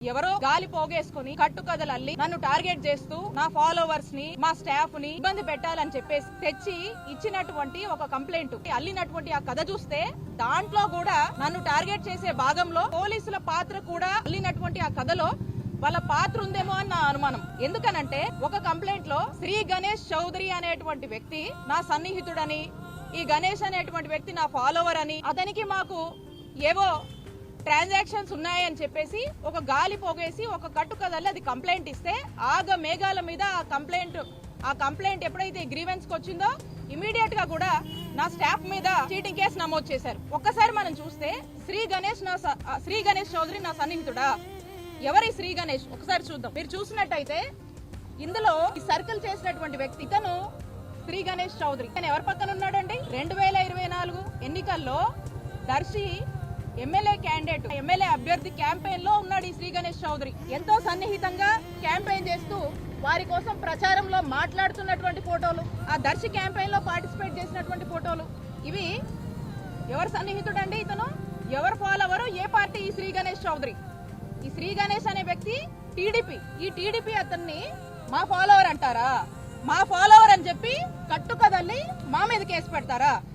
ఎవరో గాలి పోగేసుకుని కట్టుకథలు అల్లి నన్ను టార్గెట్ చేస్తూ నా ఫాలోవర్స్ని మా స్టాఫ్ని ఇబ్బంది పెట్టాలని చెప్పేసి తెచ్చి ఇచ్చినటువంటి ఒక కంప్లైంట్. అల్లినటువంటి ఆ కథ చూస్తే దాంట్లో కూడా నన్ను టార్గెట్ చేసే భాగంలో పోలీసుల పాత్ర కూడా అల్లినటువంటి ఆ కథలో వాళ్ళ పాత్ర ఉందేమో అని నా అనుమానం. ఎందుకనంటే ఒక కంప్లైంట్లో శ్రీ గణేష్ చౌదరి అనేటువంటి వ్యక్తి నా సన్నిహితుడని ఈ గణేష్ అనేటువంటి వ్యక్తి నా ఫాలోవర్ అని అతనికి మాకు ఏవో ట్రాన్సాక్షన్స్ ఉన్నాయని చెప్పేసి ఒక గాలి పోగేసి ఒక కట్టు కదల్లి అది కంప్లైంట్ ఇస్తే ఆగ మేఘాల మీద ఆ కంప్లైంట్ ఆ కంప్లైంట్ ఎప్పుడైతే గ్రీవెన్స్కి వచ్చిందో ఇమీడియట్గా కూడా నా స్టాఫ్ మీద చీటింగ్ కేసు నమోదు చేశారు. ఒక్కసారి మనం చూస్తే శ్రీ గణేష్ నా స- శ్రీ గణేష్ చౌదరి నా సన్నిహితుడా? ఎవరి శ్రీ గణేష్? ఒకసారి చూద్దాం. మీరు చూసినట్టయితే ఇందులో ఈ సర్కిల్ చేసినటువంటి వ్యక్తి ఇతను శ్రీ గణేష్ చౌదరి. ఇతను ఎవరి పక్కన ఉన్నాడండి? రెండు వేల ఇరవై నాలుగు ఎన్నికల్లో దర్శి ఎమ్మెల్యే క్యాండిడేట్ ఎమ్మెల్యే అభ్యర్థి క్యాంపెయిన్లో ఉన్నాడు ఈ శ్రీ గణేష్ చౌదరి. ఎంతో సన్నిహితంగా క్యాంపెయిన్ చేస్తూ వారి కోసం ప్రచారంలో మాట్లాడుతున్నటువంటి ఫోటోలు ఆ దర్శి క్యాంపెయిన్లో పార్టిసిపేట్ చేసినటువంటి ఫోటోలు. ఇవి ఎవరు సన్నిహితుడండి ఇతను? ఎవరు ఫాలోవరు? ఏ పార్టీ ఈ శ్రీ గణేష్ చౌదరి? ఈ శ్రీ గణేష్ అనే వ్యక్తి టీడీపీ. ఈ టీడీపీ అతన్ని మా ఫాలోవర్ అంటారా? మా ఫాలోవర్ అని చెప్పి కట్టుకదల్లి మా మీద కేసు పెడతారా?